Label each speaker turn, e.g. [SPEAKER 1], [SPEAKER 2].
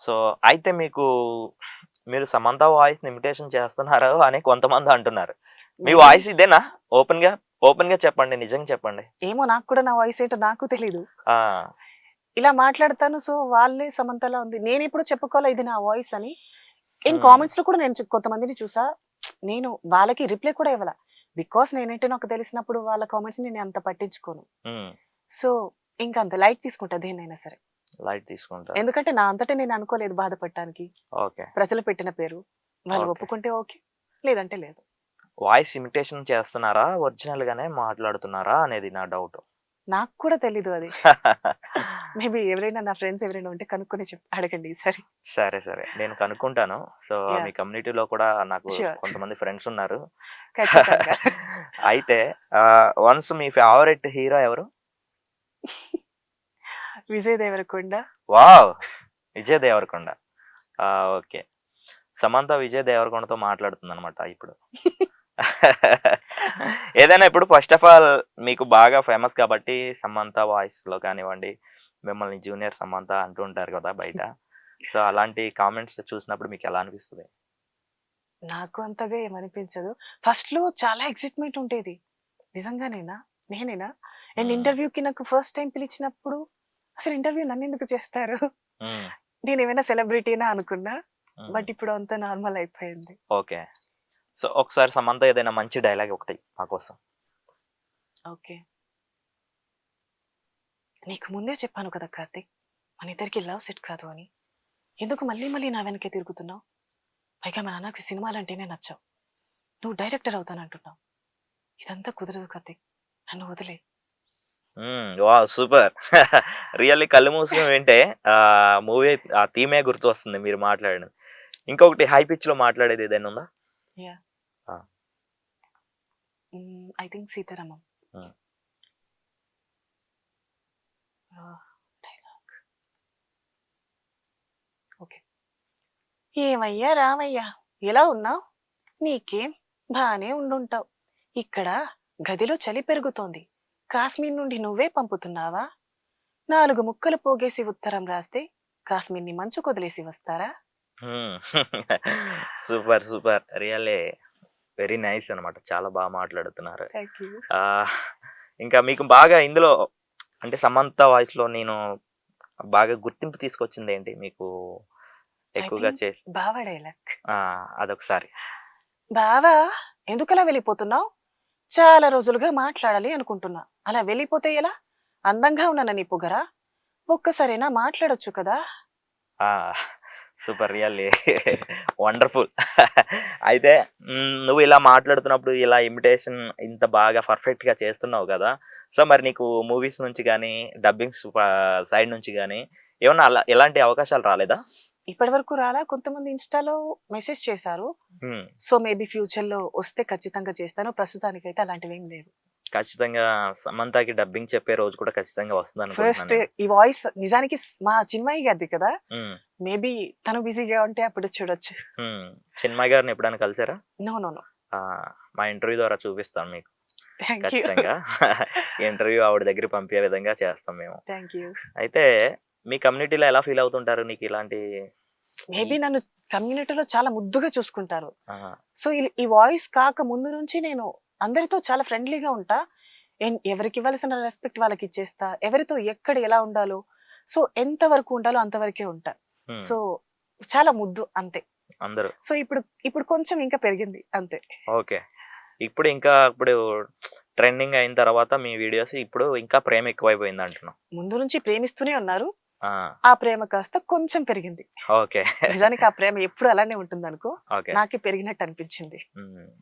[SPEAKER 1] So అయితే మీకు మీరు సమంత వాయిస్ ఇమిటేషన్ చేస్తున్నారు అని కొంతమంది అంటున్నారు. మీ వాయిస్ ఇదేనా? ఓపెన్గా ఓపెన్గా చెప్పండి నిజంగా చెప్పండి.
[SPEAKER 2] ఏమో నాకు కూడా నా వాయిస్ ఏంటో నాకు తెలీదు. ఇలా మాట్లాడతాను సో వాళ్ళే సమంతలా ఉంది. నేను ఎప్పుడు చెప్పుకోలే ఇది నా వాయిస్ అని. ఇన్. కామెంట్స్లో కూడా నేను కొంతమందిని చూసా. నేను వాళ్ళకి రిప్లై కూడా ఇవ్వాల. బికాస్ నేనేంటో నాకు తెలిసినప్పుడు వాళ్ళ కామెంట్స్ నేను అంత పట్టించుకోను. సో ఇంకా అంత లైట్ తీసుకుంటా దేన్నైనా సరే.
[SPEAKER 1] లైట్ తీసుకుంటా.
[SPEAKER 2] ఎందుకంటే నా అంతటే నేను అనుకోలేదు బాధపడటానికి.
[SPEAKER 1] ఓకే.
[SPEAKER 2] ప్రజలు పెట్టిన పేరు. వాళ్ళు
[SPEAKER 1] Okay.
[SPEAKER 2] ఒప్పుకుంటే ఓకే. లేదంటే లేదు.
[SPEAKER 1] వాయిస్ ఇమిటేషన్ చేస్తున్నారా? ఒరిజినల్ గానే మాట్లాడుతున్నారా? అనేది నా డౌట్.
[SPEAKER 2] నాకు కూడా తెలీదు అది. మేబీ ఎవరైనా నా ఫ్రెండ్స్ ఎవరైనా ఉంటే కనుక్కొని చెప్ అడగండి ఈసారి.
[SPEAKER 1] సరే సరే. నేను కనుక్కుంటాను. So
[SPEAKER 2] Yeah.
[SPEAKER 1] మీ కమ్యూనిటీలో కూడా నాకు
[SPEAKER 2] Sure.
[SPEAKER 1] కొంతమంది ఫ్రెండ్స్ ఉన్నారు.
[SPEAKER 2] ఖచ్చితంగా.
[SPEAKER 1] అయితే వన్స్ మీ ఫేవరెట్ హీరో ఎవరు?
[SPEAKER 2] విజయ్ దేవరకొండ.
[SPEAKER 1] వావ్! విజయ్ దేవరకొండ. ఓకే. సమంత విజయ్ దేవరకొండతో మాట్లాడుతుంది అనమాట ఇప్పుడు. ఏదైనా ఇప్పుడు ఫస్ట్ ఆఫ్ ఆల్ మీకు బాగా ఫేమస్ కాబట్టి సమంత వాయిస్లో కానివ్వండి మిమ్మల్ని జూనియర్ సమంత అంటూ ఉంటారు కదా బయట. సో అలాంటి కామెంట్స్ చూసినప్పుడు మీకు ఎలా అనిపిస్తుంది?
[SPEAKER 2] నాకు అంతగా ఏమనిపించదు. ఫస్ట్లో చాలా ఎక్సైట్మెంట్ ఉండేది. నిజంగానేనా? నేనేనా? అండ్. ఇంటర్వ్యూకి నాకు ఫస్ట్ టైం పిలిచినప్పుడు అసలు ఇంటర్వ్యూ నన్ను ఎందుకు చేస్తారు. నేను ఏమైనా సెలబ్రిటీనా అనుకున్నా. బట్ ఇప్పుడు అంతా నార్మల్ అయిపోయింది.
[SPEAKER 1] ఓకే. సో ఒకసారి సమంత ఏదైనా మంచి డైలాగ్ ఒకటి మా కోసం.
[SPEAKER 2] ఓకే. నీకు ముందే చెప్పాను కదా కార్తిక్ మన ఇద్దరికి లవ్ సెట్ కాదు అని. ఎందుకు మళ్ళీ మళ్ళీ నా వెనకే తిరుగుతున్నావు? పైగా మా నాన్నకి సినిమాలంటేనే నచ్చావు. నువ్వు డైరెక్టర్ అవుతానంటున్నావు. ఇదంతా కుదరదు కార్తిక్. నన్ను వదిలే.
[SPEAKER 1] వా సూపర్. రియల్లీ కళ్ళు మూసుకుని వింటే ఆ మూవీ ఆ థీమే గుర్తు వస్తుంది మీరు మాట్లాడినది. ఇంకొకటి హై పిచ్లో మాట్లాడేది ఏదైనా ఉందా?
[SPEAKER 2] I think Sitaramam. ఓకే. ఏమయ్యా రామయ్యా ఎలా ఉన్నావు? నీకేం? బానే ఉండుంటావు. ఇక్కడ గదిలో చలి పెరుగుతోంది. కాశ్మీర్ నుండి నువ్వే పంపుతున్నావా? నాలుగు ముక్కలు పోగేసి ఉత్తరం రాస్తే కాశ్మీర్ని మంచు కొదిలేసి వస్తారా?
[SPEAKER 1] Super super. Really very nice అన్నమాట. చాలా బాగా మాట్లాడుతున్నారు. ఇంకా మీకు బాగా ఇందులో అంటే సమంత వాయిస్లో నేను బాగా గుర్తింపు తీసుకొచ్చింది ఏంటి మీకు ఎక్కువగా చేసి?
[SPEAKER 2] బావా డైలాగ్
[SPEAKER 1] అదొకసారి.
[SPEAKER 2] బావా ఎందుకలా వెళ్ళిపోతున్నావు? చాలా రోజులుగా మాట్లాడాలి అనుకుంటున్నా. అలా వెళ్ళిపోతే ఎలా? అందంగా ఉన్నాను నీ పొగరా? ఒక్కసారైనా మాట్లాడొచ్చు కదా?
[SPEAKER 1] Super really. వండర్ఫుల్. అయితే నువ్వు ఇలా మాట్లాడుతున్నప్పుడు ఇలా ఇమిటేషన్ ఇంత బాగా పర్ఫెక్ట్గా చేస్తున్నావు కదా? సో మరి నీకు మూవీస్ నుంచి కానీ డబ్బింగ్ సైడ్ నుంచి కానీ ఏమన్నా అలా ఎలాంటి అవకాశాలు రాలేదా?
[SPEAKER 2] ఇప్పటి వరకు రాలా. కొంతమంది ఇన్స్టాలో మెసేజ్ చేశారు. సో మేబీ ఫ్యూచర్లో వస్తే ఖచ్చితంగా చేస్తాను. ప్రస్తుతానికైతే అలాంటివి ఏం లేవు.
[SPEAKER 1] ఖచ్చితంగా సమంతకి డబ్బింగ్ చెప్పే రోజు కూడా ఖచ్చితంగా వస్తుంది
[SPEAKER 2] ఫస్ట్ ఈ వాయిస్ నిజానికి మా చిన్మయ్య గారిది కదా? మేబీ తను బిజీగా ఉంటే అప్పుడు చూడొచ్చు.
[SPEAKER 1] చిన్మయ్ గారిని ఎప్పుడైనా కలిసారా?
[SPEAKER 2] No no no.
[SPEAKER 1] మా ఇంటర్వ్యూ ద్వారా చూపిస్తాం మీకు. ఖచ్చితంగా. ఇంటర్వ్యూ ఆవిడ దగ్గర పంపే విధంగా చేస్తాం మేము.
[SPEAKER 2] థ్యాంక్ యూ
[SPEAKER 1] అయితే మీ కమ్యూనిటీలో ఎలా ఫీల్ అవుతుంటారు నీకు ఇలాంటి
[SPEAKER 2] మేబీ నన్ను కమ్యూనిటీలో చాలా ముద్దుగా చూసుకుంటారు. సో ఈ- వాయిస్ కాక ముందు నుంచి నేను అందరితో చాలా ఫ్రెండ్లీగా ఉంటా. ఎవరికి ఇవ్వాల్సిన రెస్పెక్ట్ వాళ్ళకి ఇచ్చేస్తా. ఎవరితో ఎక్కడ ఎలా ఉండాలో. సో ఎంత వరకు ఉండాలో అంతవరకే ఉంటా. సో చాలా ముద్దు అంతే.
[SPEAKER 1] అందరూ.
[SPEAKER 2] సో ఇప్పుడు ఇప్పుడు కొంచెం ఇంకా పెరిగింది అంతే.
[SPEAKER 1] ఓకే. ఇప్పుడు ఇంకా ఇప్పుడు ట్రెండింగ్ అయిన తర్వాత మీ వీడియోస్ ఇప్పుడు ఇంకా ప్రేమ ఎక్కువైపోయింది అంటున్నాం
[SPEAKER 2] ముందు నుంచి ప్రేమిస్తూనే ఉన్నారు.
[SPEAKER 1] ఆ,
[SPEAKER 2] ప్రేమ కాస్త కొంచెం పెరిగింది.
[SPEAKER 1] ఓకే.
[SPEAKER 2] నిజానికి ఆ ప్రేమ ఎప్పుడు అలానే ఉంటుంది అనుకో నాకే పెరిగినట్టు అనిపించింది.